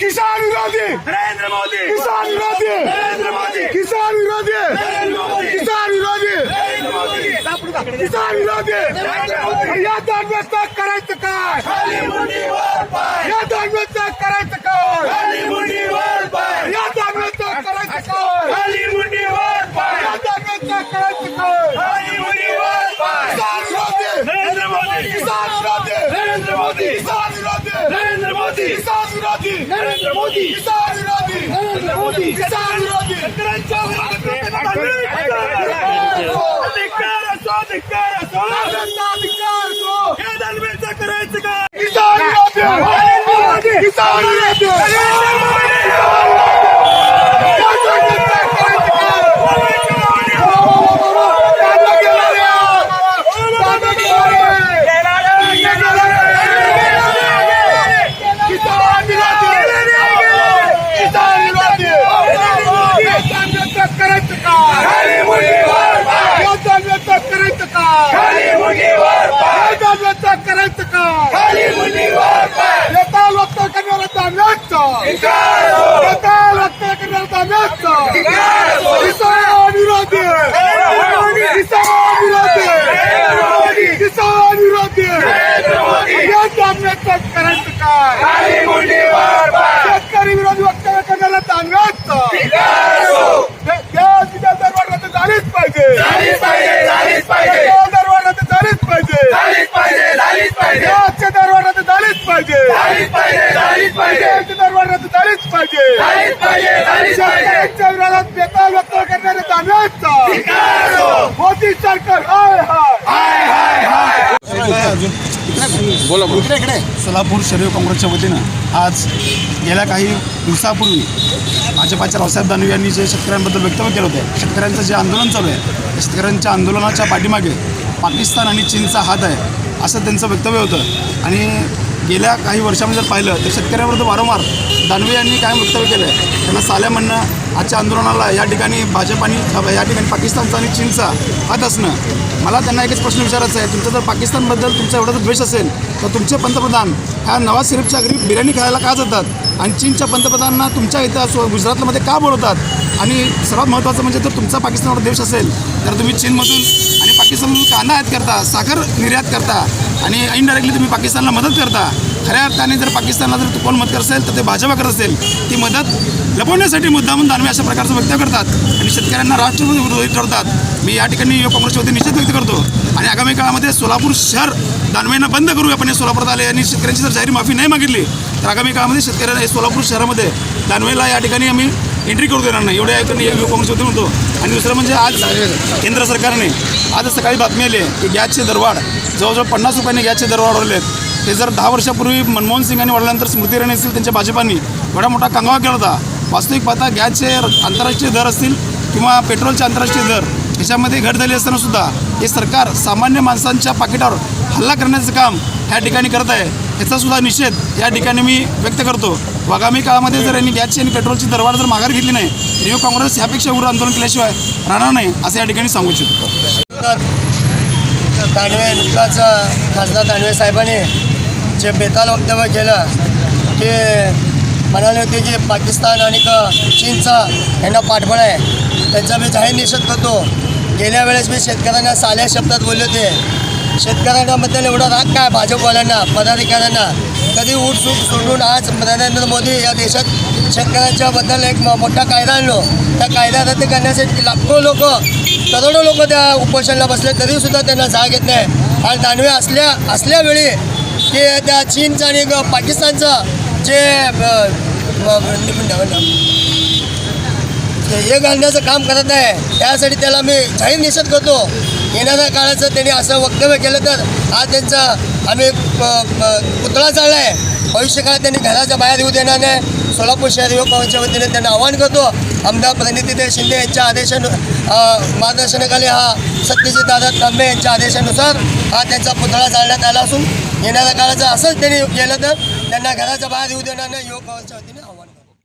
किसान विरोधी नरेंद्र मोदी किसान विरोधी नरेंद्र मोदी किसान विरोधी किसान विरोधी किसान विरोधी या दानवेचा करायचं काय या दानवेचा करायचं काय या दानवेचा करायचं काय या दानवेचा करायचं काय किसान विरोधी नरेंद्र मोदी किसान विरोधी नरेंद्र मोदी किसान नरेंद्र मोदी! किसान विरोधी! नरेंद्र मोदी! किसान विरोधी! नरेंद्र मोदी! किसान विरोधी! शेतकऱ्यांच्या अधिकार असो अधिकार असो! अधिकार तो या दानवेचं करायचं काय किसान विरोधी! किसान विरोधी करायचं काय करायचं काय करायचं काय येता लोक करणारा दाम्याचं येता लोक करणारा दाम्याचं किसान विरोधी किसान विरोधी किसान विरोधी या दाम्याचं करायचं काय शेतकरी विरोधी वक्तव्य दरबार रद्द झालीच पाहिजे दरबार रद्द झालीच पाहिजे दरबार रद्द झालीच पाहिजे. झालीच विरोधात व्यक्त करणारे मोदी सरकार हाय हाय. सोलापूर शरीर काँग्रेसच्या वतीनं आज गेल्या काही दिवसापूर्वी भाजपाच्या रावसाहेब दानवे यांनी जे शेतकऱ्यांबद्दल वक्तव्य केलं होतं शेतकऱ्यांचं जे आंदोलन चालू आहे त्या शेतकऱ्यांच्या आंदोलनाच्या पाठीमागे पाकिस्तान आणि चीनचा हात आहे असं त्यांचं वक्तव्य होतं. आणि गेल्या काही वर्षामध्ये जर पाहिलं तर शेतकऱ्यांविरुद्ध वारंवार दानवे यांनी काय वक्तव्य केलं आहे त्यांना साल्या म्हणणं आजच्या आंदोलनाला या ठिकाणी भाजप आणि या ठिकाणी पाकिस्तानचा आणि चीनचा हात असणं. मला त्यांना एकच प्रश्न विचारायचा आहे. तुमचा जर पाकिस्तानबद्दल तुमचा एवढा जर द्वेष असेल तर तुमचे पंतप्रधान ह्या नवाज शरीफच्या घरी बिर्याणी खायला का जातात? आणि चीनच्या पंतप्रधानांना तुमच्या इथं असो गुजरातमध्ये का बोलवतात? आणि सर्वात महत्त्वाचं म्हणजे जर तुमचा पाकिस्तानवर द्वेष असेल तर तुम्ही चीनमधून आणि पाकिस्तानमधून कांदा आयात करता साखर निर्यात करता आणि इनडायरेक्टली तुम्ही पाकिस्तानला मदत करता. खऱ्या अर्थाने जर पाकिस्तानला जर कोण मदत करत असेल तर ते भाजपा करत असेल. ती मदत लपवण्यासाठी मुद्दामून दानवे अशा प्रकारचं व्यक्त करतात आणि शेतकऱ्यांना राष्ट्रपती विरोधी ठरतात मी या ठिकाणी युवक काँग्रेसच्या वतीने निषेध व्यक्त करतो. आणि आगामी काळामध्ये सोलापूर शहर दानवेंना बंद करू आपण हे सोलापूरात आले आणि शेतकऱ्यांची जर जाहीर माफी नाही मागितली तर आगामी काळामध्ये शेतकऱ्यांना हे सोलापूर शहरामध्ये दानवेला या ठिकाणी आम्ही एंट्री करू देणार नाही. एवढ्या ऐकून युवक काँग्रेस वतीने होतो आणि दुसरं म्हणजे आज केंद्र सरकारने आज सकाळी बातमी आली आहे की गॅसचे दरवाढ जवळजवळ पन्नास रुपयांनी गॅसचे दर वाढवले आहेत ते जर दहा वर्षापूर्वी मनमोहन सिंग यांनी वाढल्यानंतर स्मृती इराणी असतील त्यांच्या भाजपानी एवढा मोठा कंगावा केला होता वास्तविक पाहता गॅसचे आंतरराष्ट्रीय दर असतील किंवा पेट्रोलचे आंतरराष्ट्रीय दर याच्यामध्ये घट झाली असताना सुद्धा हे सरकार सामान्य माणसांच्या पाकिटावर हल्ला करण्याचं काम ह्या ठिकाणी करत आहे. याचा सुद्धा निषेध या ठिकाणी मी व्यक्त करतो. आगामी काळामध्ये जर यांनी गॅसची आणि पेट्रोलची दरवाढ जर माघार घेतली नाही तर युवक काँग्रेस ह्यापेक्षा उग्र आंदोलन केल्याशिवाय राहणार नाही असं या ठिकाणी सांगू इच्छितो. दानवे नुकताच खासदार दानवे साहेबांनी जे बेताल वक्तव्य केलं ते म्हणाले होते की पाकिस्तान आणि चीनचा यांना पाठबळ आहे. त्यांचा मी जाहीर निषेध करतो. गेल्या वेळेस मी शेतकऱ्यांना साल्या शब्दात बोलले होते. शेतकऱ्यांबद्दल एवढा राग काय भाजपवाल्यांना पदाधिकाऱ्यांना? कधी सूट सोडून आज नरेंद्र मोदी या देशात शेतकऱ्यांच्या बद्दल एक म- मोठा कायदा आणलो. त्या कायदा रद्द करण्यासाठी लाखो लोक करोडो लोक त्या उपोषणाला बसले तरीसुद्धा त्यांना जाग येत नाही. आणि दानवे असल्या असल्यावेळी की त्या चीनचं आणि ग- पाकिस्तानचं जे हे घालण्याचं काम करत आहे. त्यासाठी त्याला मी जाहीर निषेध करतो. येणाऱ्या काळाचं त्यांनी असं वक्तव्य केलं तर आज त्यांचा आम्ही प- पुतळा चालला आहे भविष्यकाळात त्यांनी घराच्या बाहेर येऊ देणार नाही. सोलापूर शहर युवक काँग्रेसच्या वतीने त्यांना आवाहन करतो. आमदार प्रणितीदेव शिंदे यांच्या आदेशानु मार्गदर्शनाखाली हा सत्यजित दादा तांबे यांच्या आदेशानुसार हा त्यांचा पुतळा जाळण्यात आला असून येणाऱ्या काळाचं असंच त्यांनी केलं तर त्यांना घराच्या बाहेर येऊ देणार नाही युवक होती वतीने.